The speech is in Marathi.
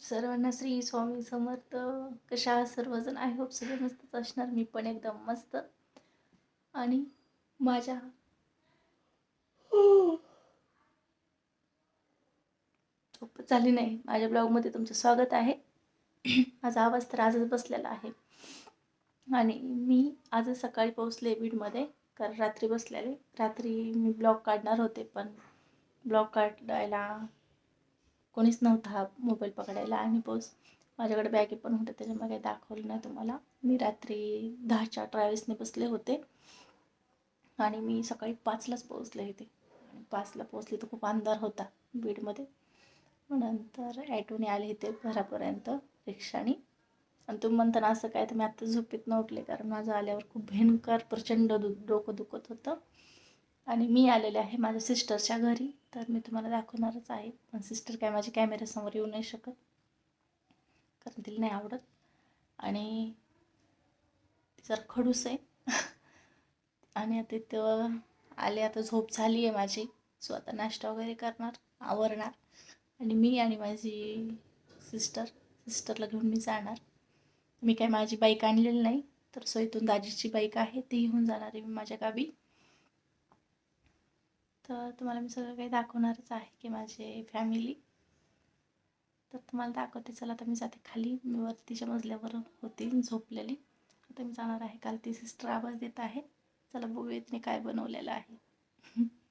सर्वांना श्री स्वामी समर्थ. कशा आहात सर्वजण? आय होप सगळे मस्तच असणार. मी पण एकदम मस्त. आणि माझ्या झोप झाली नाही. माझ्या ब्लॉगमध्ये तुमचं स्वागत आहे. माझा आवाज तर आजच बसलेला आहे. आणि मी आजच सकाळी पोहोचले बीडमध्ये. कारण रात्री बसलेले. रात्री मी ब्लॉग काढणार होते पण ब्लॉग काढायला कोणीच नव्हता हा मोबाईल पकडायला. आणि बस माझ्याकडे बॅगे पण होते त्याच्यामुळे काही दाखवलं नाही तुम्हाला. मी रात्री दहाच्या ट्रॅव्हल्सने बसले होते. आणि मी सकाळी पाचलाच पोहोचले इथे आणि पाचला पोहोचले तर खूप अंधार होता बीडमध्ये. नंतर ॲटोने आले इथे घरापर्यंत रिक्षाने. आणि तुम्ही म्हणताना असं काय तर मी आत्ता झोपेत न उठले कारण माझं आल्यावर खूप भयंकर प्रचंड दु डोकं दुखत होतं. आणि मी आलेले आहे माझ्या सिस्टरच्या घरी. तर मी तुम्हाला दाखवणारच आहे. पण सिस्टर काय माझ्या कॅमेऱ्यासमोर येऊ नाही शकत. कारण तिला नाही आवडत. आणि जर खडूस आहे. आणि आता तिथं आले आता झोप झाली आहे माझी. सो आता नाश्ता वगैरे करणार आवरणार. आणि मी आणि माझी सिस्टर सिस्टरला घेऊन मी जाणार. मी काय माझी बाईक आणलेली नाही तर सो इथून दाजीची बाईक आहे ती घेऊन जाणार आहे मी माझ्या गावी. तर तुम्हाला मी सगळं काही दाखवणारच आहे की माझे फॅमिली तर तुम्हाला दाखवते चला आता मी जाते खाली. मी वरतीच्या मजल्यावर होती झोपलेली. आता मी जाणार आहे. काल ती सिस्टर आवाज देत आहे. चला बघूया तिने काय बनवलेलं आहे.